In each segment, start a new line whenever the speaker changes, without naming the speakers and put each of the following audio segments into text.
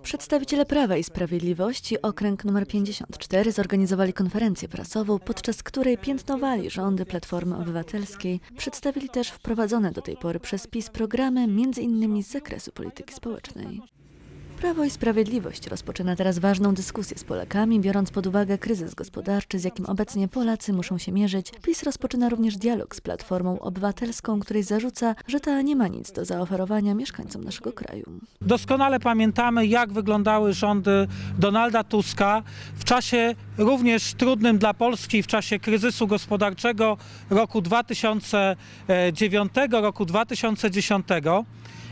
Przedstawiciele Prawa i Sprawiedliwości, okręg nr 54, zorganizowali konferencję prasową, podczas której piętnowali rządy Platformy Obywatelskiej. Przedstawili też wprowadzone do tej pory przez PiS programy, m.in. z zakresu polityki społecznej. Prawo i Sprawiedliwość rozpoczyna teraz ważną dyskusję z Polakami, biorąc pod uwagę kryzys gospodarczy, z jakim obecnie Polacy muszą się mierzyć. PiS rozpoczyna również dialog z Platformą Obywatelską, której zarzuca, że ta nie ma nic do zaoferowania mieszkańcom naszego kraju.
Doskonale pamiętamy, jak wyglądały rządy Donalda Tuska w czasie również trudnym dla Polski, w czasie kryzysu gospodarczego roku 2009, roku 2010.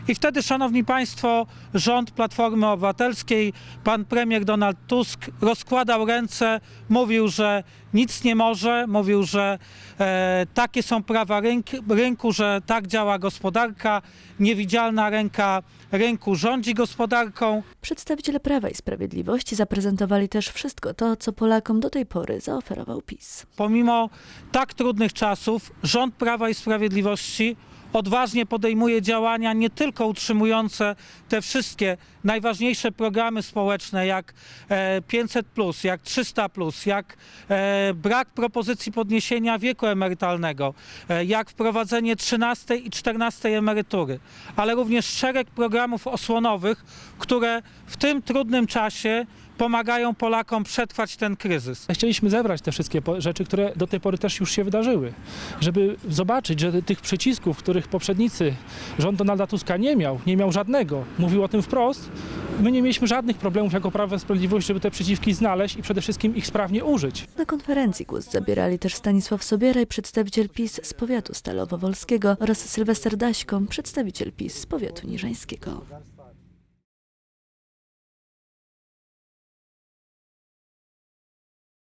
I wtedy, szanowni państwo, rząd Platformy Obywatelskiej, pan premier Donald Tusk rozkładał ręce, mówił, że nic nie może, mówił, że e, takie są prawa rynk, rynku, że tak działa gospodarka, niewidzialna ręka rynku rządzi gospodarką.
Przedstawiciele Prawa i Sprawiedliwości zaprezentowali też wszystko to, co Polakom do tej pory zaoferował PiS.
Pomimo tak trudnych czasów, rząd Prawa i Sprawiedliwości odważnie podejmuje działania nie tylko utrzymujące te wszystkie najważniejsze programy społeczne, jak e, 500, jak 300, jak e, brak propozycji podniesienia wieku emerytalnego, e, jak wprowadzenie 13 i 14 emerytury, ale również szereg programów osłonowych, które w tym trudnym czasie pomagają Polakom przetrwać ten kryzys.
Chcieliśmy zebrać te wszystkie rzeczy, które do tej pory też już się wydarzyły, żeby zobaczyć, że tych przycisków, których poprzednicy, rząd Donalda Tuska nie miał, nie miał żadnego, mówił o tym wprost, my nie mieliśmy żadnych problemów jako Prawo i Sprawiedliwość, żeby te przyciski znaleźć i przede wszystkim ich sprawnie użyć.
Na konferencji głos zabierali też Stanisław Sobieraj, przedstawiciel PiS z powiatu stalowo-wolskiego oraz Sylwester Daśko, przedstawiciel PiS z powiatu niżańskiego.